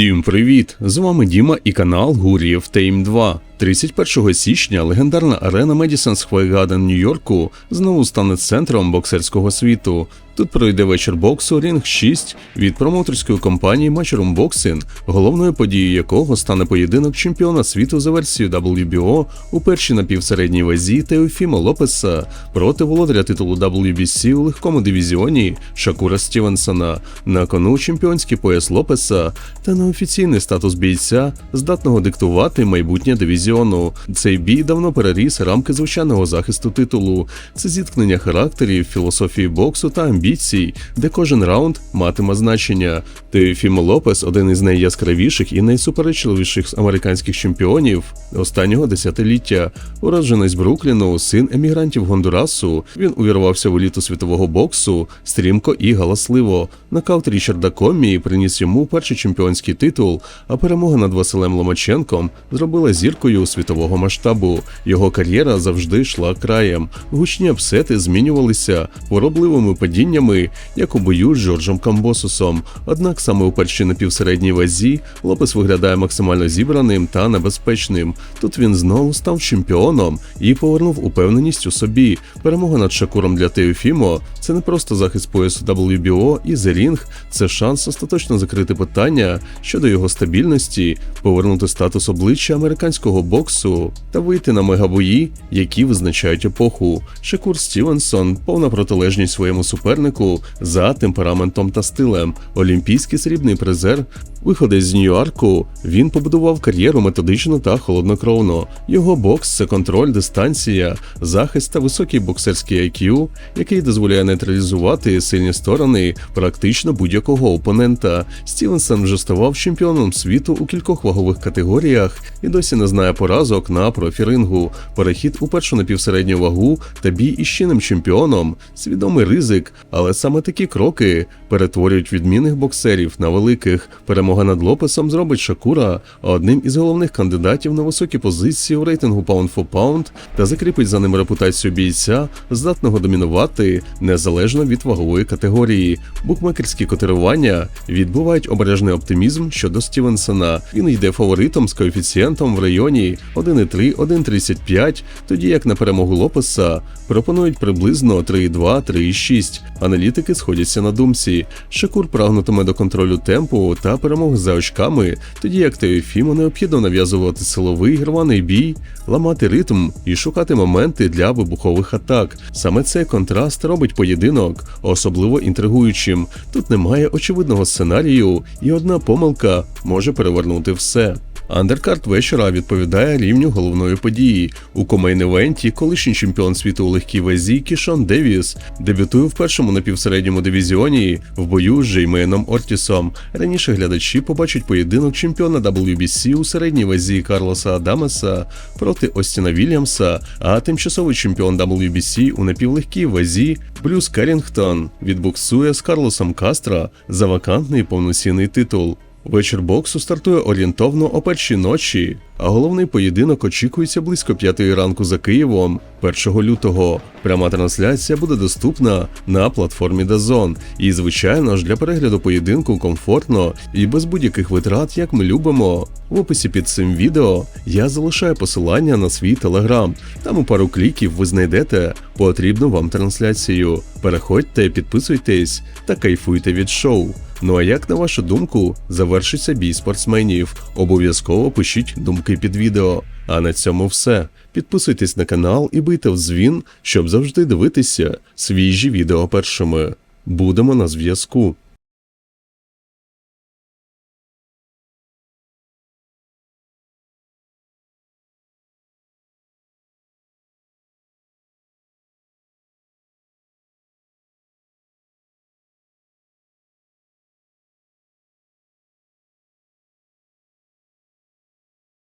Всім привіт! З вами Діма і канал Гурів Тейм 2. 31 січня легендарна арена Square Garden Нью-Йорку знову стане центром боксерського світу. Тут пройде вечір боксу Ring 6 від промоутерської компанії Matchroom Boxing, головною подією якого стане поєдинок чемпіона світу за версією WBO у першій напівсередній вазі Теофіма Лопеса проти володаря титулу WBC у легкому дивізіоні Шакура Стівенсона. На кону чемпіонський пояс Лопеса та неофіційний статус бійця, здатного диктувати майбутнє дивізіону. Цей бій давно переріс рамки звичайного захисту титулу. Це зіткнення характерів, філософії боксу та амбіцій, де кожен раунд матиме значення. Теофімо Лопес один із найяскравіших і найсуперечливіших американських чемпіонів останнього десятиліття. Уродженець Брукліну, син емігрантів Гондурасу. Він увірвався в еліту світового боксу стрімко і галасливо. Нокаут Річарда Коммі приніс йому перший чемпіонський титул, а перемога над Василем Ломаченком зробила зіркою світового масштабу. Його кар'єра завжди йшла краєм. Гучні апсети змінювалися хворобливими падіннями, як у бою з Джорджем Камбосусом. Однак саме у першій напівсередній вазі Лопес виглядає максимально зібраним та небезпечним. Тут він знову став чемпіоном і повернув упевненість у собі. Перемога над Шакуром для Теофімо це не просто захист поясу WBO і The Ring, це шанс остаточно закрити питання щодо його стабільності, повернути статус обличчя американського боксу та вийти на мегабої, які визначають епоху. Шакур Стівенсон повна протилежність своєму супернику за темпераментом та стилем. Олімпійський срібний призер. Виходить з Нью-Йорку, він побудував кар'єру методично та холоднокровно. Його бокс це контроль, дистанція, захист та високий боксерський IQ, який дозволяє нейтралізувати сильні сторони практично будь-якого опонента. Стівенсон вже ставав чемпіоном світу у кількох вагових категоріях і досі не знає поразок на профірингу. Перехід у першу напівсередню вагу та бій із чинним чемпіоном свідомий ризик, але саме такі кроки перетворюють відмінних боксерів на великих. Перемога над Лопесом зробить Шакура одним із головних кандидатів на високі позиції у рейтингу Pound for Pound та закріпить за ним репутацію бійця, здатного домінувати незалежно від вагової категорії. Букмекерські котирування відбувають обережний оптимізм щодо Стівенсона. Він йде фаворитом з коефіцієнтом в районі 1,3-1,35, тоді як на перемогу Лопеса пропонують приблизно 3,2-3,6. Аналітики сходяться на думці. Шакур прагнутиме до контролю темпу та перемог за очками, тоді як Теофіму необхідно нав'язувати силовий рваний бій, ламати ритм і шукати моменти для вибухових атак. Саме цей контраст робить поєдинок особливо інтригуючим. Тут немає очевидного сценарію, і одна помилка може перевернути все. Андеркарт вечора відповідає рівню головної події. У комейн-евенті колишній чемпіон світу у легкій вазі Кішон Девіс дебютує в першому напівсередньому дивізіоні в бою з Джейменом Ортісом. Раніше глядачі побачать поєдинок чемпіона WBC у середній вазі Карлоса Адамеса проти Остіна Вільямса, а тимчасовий чемпіон WBC у напівлегкій вазі Брюс Керрінгтон відбуксує з Карлосом Кастро за вакантний повноцінний титул. Вечір боксу стартує орієнтовно о першій ночі, а головний поєдинок очікується близько п'ятої ранку за Києвом 1 лютого. Пряма трансляція буде доступна на платформі DAZN. І, звичайно ж, для перегляду поєдинку комфортно і без будь-яких витрат, як ми любимо. В описі під цим відео я залишаю посилання на свій телеграм. Там у пару кліків ви знайдете потрібну вам трансляцію. Переходьте, підписуйтесь та кайфуйте від шоу. Ну а як на вашу думку завершиться бій спортсменів? Обов'язково пишіть думки під відео. А на цьому все. Підписуйтесь на канал і бийте в дзвін, щоб завжди дивитися свіжі відео першими. Будемо на зв'язку.